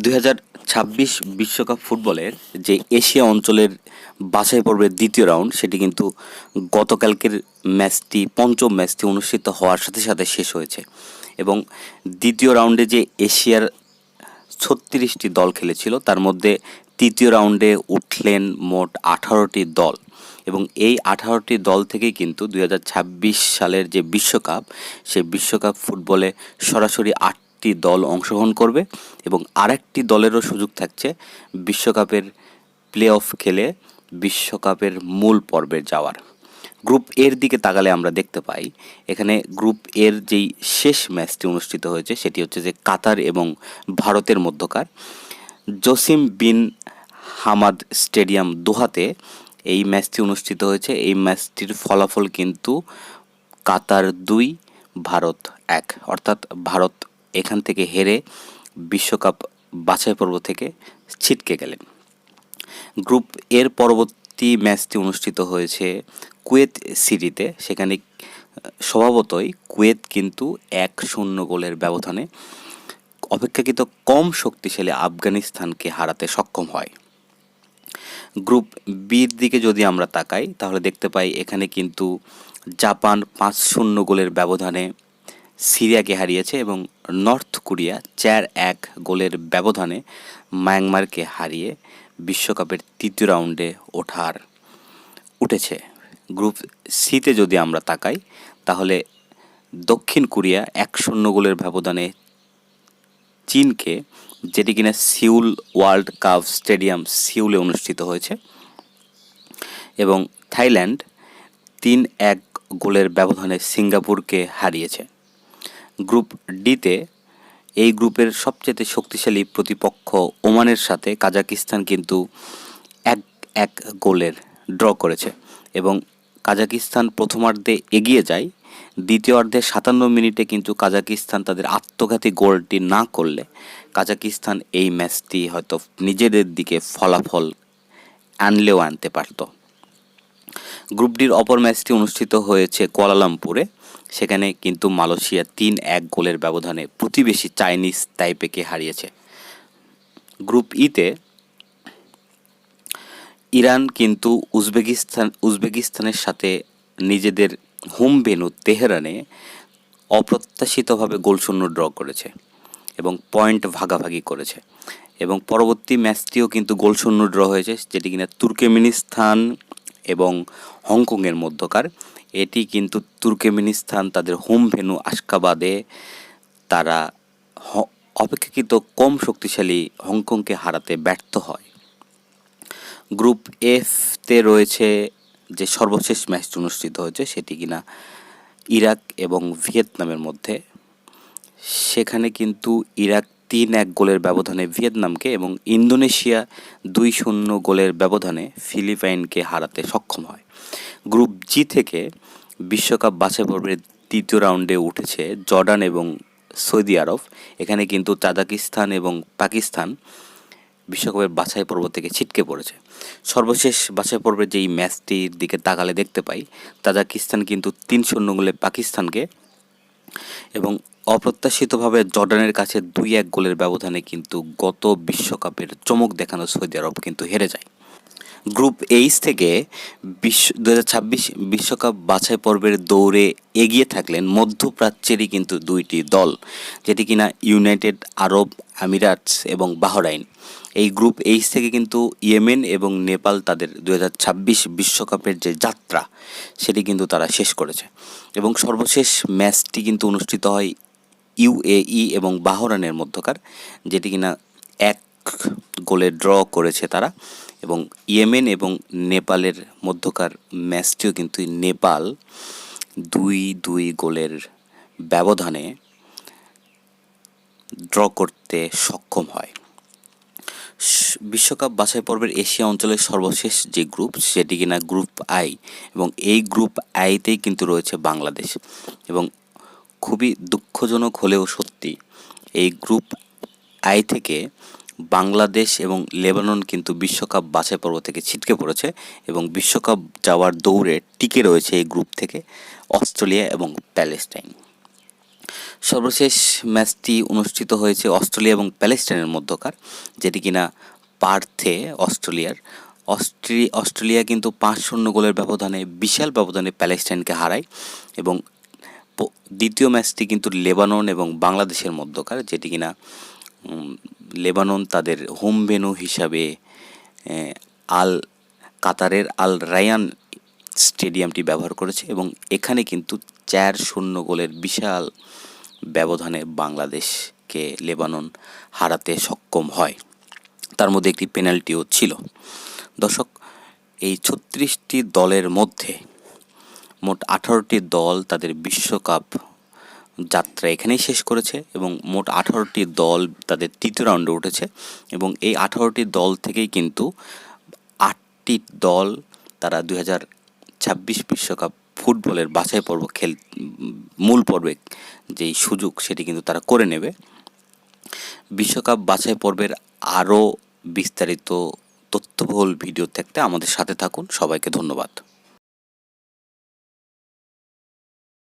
দুই ছাব্বিশ বিশ্বকাপ ফুটবলের যে এশিয়া অঞ্চলের বাছাই পর্বের দ্বিতীয় রাউন্ড, সেটি কিন্তু গতকালকের ম্যাচটি, পঞ্চম ম্যাচটি অনুষ্ঠিত হওয়ার সাথে সাথে শেষ হয়েছে। এবং দ্বিতীয় রাউন্ডে যে এশিয়ার ছত্রিশটি দল খেলেছিল, তার মধ্যে তৃতীয় রাউন্ডে উঠলেন মোট আঠারোটি দল। এবং এই আঠারোটি দল থেকেই কিন্তু দু হাজার ছাব্বিশ সালের যে বিশ্বকাপ, সেই বিশ্বকাপ ফুটবলে সরাসরি আটটি দল অংশগ্রহণ করবে এবং আরেকটি দলেরও সুযোগ থাকছে বিশ্বকাপের প্লে অফ খেলে বিশ্বকাপের মূল পর্বে যাওয়ার। গ্রুপ এর দিকে তাকালে আমরা দেখতে পাই, এখানে গ্রুপ এর যেই শেষ ম্যাচটি অনুষ্ঠিত হয়েছে সেটি হচ্ছে যে কাতার এবং ভারতের মধ্যকার। জসিম বিন হামাদ স্টেডিয়াম দোহাতে এই ম্যাচটি অনুষ্ঠিত হয়েছে। এই ম্যাচটির ফলাফল কিন্তু কাতার দুই, ভারত এক। অর্থাৎ ভারত এখান থেকে হেরে বিশ্বকাপ বাছাই পর্ব থেকে ছিটকে গেলেন। গ্রুপ এর পরবর্তী ম্যাচটি অনুষ্ঠিত হয়েছে কুয়েত সিটিতে। সেখানে স্বভাবতই কুয়েত কিন্তু এক শূন্য গোলের ব্যবধানে অপেক্ষাকৃত কম শক্তিশালী আফগানিস্তানকে হারাতে সক্ষম হয়। গ্রুপ বির দিকে যদি আমরা তাকাই, তাহলে দেখতে পাই এখানে কিন্তু জাপান পাঁচ শূন্য গোলের ব্যবধানে সিরিয়াকে হারিয়েছে এবং নর্থ কোরিয়া চার এক গোলের ব্যবধানে মায়ানমারকে হারিয়ে বিশ্বকাপের তৃতীয় রাউন্ডে ওঠার উঠেছে। গ্রুপ সিতে যদি আমরা তাকাই, তাহলে দক্ষিণ কোরিয়া এক শূন্য গোলের ব্যবধানে চীনকে, যেটি কিনা সিউল ওয়ার্ল্ড কাপ স্টেডিয়াম সিউলে অনুষ্ঠিত হয়েছে, এবং থাইল্যান্ড তিন এক গোলের ব্যবধানে সিঙ্গাপুরকে হারিয়েছে। গ্রুপ ডিতে এই গ্রুপের সবচেয়ে শক্তিশালী প্রতিপক্ষ ওমানের সাথে কাজাকিস্তান কিন্তু এক এক গোলের ড্র করেছে এবং কাজাকিস্তান প্রথমার্ধে এগিয়ে যায়, দ্বিতীয়ার্ধে সাতান্ন মিনিটে কিন্তু কাজাকিস্তান তাদের আত্মঘাতী গোলটি না করলে কাজাকিস্তান এই ম্যাচটি হয়তো নিজেদের দিকে ফলাফল আনলেও আনতে পারতো। গ্রুপ ডির অপর ম্যাচটি অনুষ্ঠিত হয়েছে কুয়ালালামপুরে। সেখানে কিন্তু মালয়েশিয়া তিন এক গোলের ব্যবধানে প্রতিবেশী চাইনিজ তাইপেকে হারিয়েছে। গ্রুপ ইতে ইরান কিন্তু উজবেকিস্তান, উজবেকিস্তানের সাথে নিজেদের হোম ভেনু তেহরানে অপ্রত্যাশিতভাবে গোলশূন্য ড্র করেছে এবং পয়েন্ট ভাগাভাগি করেছে। এবং পরবর্তী ম্যাচটিও কিন্তু গোলশূন্য ড্র হয়েছে, যেটি কিনা তুর্কমেনিস্তান এবং হংকংয়ের মধ্যকার। এটি কিন্তু তুর্কমেনিস্তান, তাদের হোম ভেনু আশকাবাদে তারা অপেক্ষাকৃত কম শক্তিশালী হংকংকে হারাতে ব্যর্থ হয়। গ্রুপ এফতে রয়েছে যে সর্বশেষ ম্যাচটি অনুষ্ঠিত হয়েছে সেটি কিনা ইরাক এবং ভিয়েতনামের মধ্যে। সেখানে কিন্তু ইরাক তিন এক গোলের ব্যবধানে ভিয়েতনামকে এবং ইন্দোনেশিয়া দুই শূন্য গোলের ব্যবধানে ফিলিপাইনকে হারাতে সক্ষম হয়। গ্রুপ জি থেকে বিশ্বকাপ বাছাই পর্বের তৃতীয় রাউন্ডে উঠেছে জর্ডান এবং সৌদি আরব। এখানে কিন্তু তাজাকিস্তান এবং পাকিস্তান বিশ্বকাপের বাছাই পর্ব থেকে ছিটকে পড়েছে। সর্বশেষ বাছাই পর্বের যেই ম্যাচটির দিকে তাকালে দেখতে পাই, তাজাকিস্তান কিন্তু তিন শূন্য গোলে পাকিস্তানকে এবং অপ্রত্যাশিতভাবে জর্ডানের কাছে দুই এক গোলের ব্যবধানে কিন্তু গত বিশ্বকাপের চমক দেখানো সৌদি আরব কিন্তু হেরে যায়। গ্রুপ এইচ থেকে বিশ্ব দু বিশ্বকাপ বাছাই পর্বের দৌড়ে এগিয়ে থাকলেন মধ্যপ্রাচ্যেরই কিন্তু দুইটি দল, যেটি কিনা ইউনাইটেড আরব আমিরাটস এবং বাহরাইন। এই গ্রুপ এইচ থেকে কিন্তু ইয়েমেন এবং নেপাল তাদের দু বিশ্বকাপের যে যাত্রা, সেটি কিন্তু তারা শেষ করেছে। এবং সর্বশেষ ম্যাচটি কিন্তু অনুষ্ঠিত হয় ইউএই এবং বাহরানের মধ্যকার, যেটি কিনা এক গোলে ড্র করেছে তারা। এবং ইয়েমেন এবং নেপালের মধ্যকার ম্যাচটিও কিন্তু নেপাল দুই দুই গোলের ব্যবধানে ড্র করতে সক্ষম হয়। বিশ্বকাপ বাছাই পর্বের এশিয়া অঞ্চলের সর্বশেষ যে গ্রুপ, সেটি কিনা গ্রুপ আই এবং এই গ্রুপ আইতেই কিন্তু রয়েছে বাংলাদেশ এবং খুবই দুঃখজনক হলেও সত্যি এই গ্রুপ আই থেকে বাংলাদেশ এবং লেবানন কিন্তু বিশ্বকাপ বাছাই পর্ব থেকে ছিটকে পড়েছে এবং বিশ্বকাপ যাওয়ার দৌড়ে টিকে রয়েছে এই গ্রুপ থেকে অস্ট্রেলিয়া এবং প্যালেস্টাইন। সর্বশেষ ম্যাচটি অনুষ্ঠিত হয়েছে অস্ট্রেলিয়া এবং প্যালেস্টাইনের মধ্যকার, যেটি কিনা পার্থে, অস্ট্রেলিয়ার। অস্ট্রি, অস্ট্রেলিয়া কিন্তু পাঁচ শূন্য গোলের ব্যবধানে, বিশাল ব্যবধানে প্যালেস্টাইনকে হারায় এবং দ্বিতীয় ম্যাচটি কিন্তু লেবানন এবং বাংলাদেশের মধ্যকার, যেটি কিনা লেবানন তাদের হোম ভেন্যু হিসাবে আল কাতারের আল রায়ান স্টেডিয়ামটি ব্যবহার করেছে এবং এখানে কিন্তু চার শূন্য গোলের বিশাল ব্যবধানে বাংলাদেশকে লেবানন হারাতে সক্ষম হয়। তার মধ্যে একটি পেনাল্টিও ছিল। দর্শক, এই ছত্রিশটি দলের মধ্যে মোট আঠারোটি দল তাদের বিশ্বকাপ যাত্রা এখানেই শেষ করেছে এবং মোট আঠারোটি দল তাদের তৃতীয় রাউন্ডে উঠেছে এবং এই আঠারোটি দল থেকেই কিন্তু আটটি দল তারা দুই হাজার ছাব্বিশ বিশ্বকাপ ফুটবলের বাছাই পর্ব খেল মূল পর্বে যেই সুযোগ সেটি কিন্তু তারা করে নেবে। বিশ্বকাপ বাছাই পর্বের আরও বিস্তারিত তথ্যবহুল ভিডিও থাকতে আমাদের সাথে থাকুন। সবাইকে ধন্যবাদ।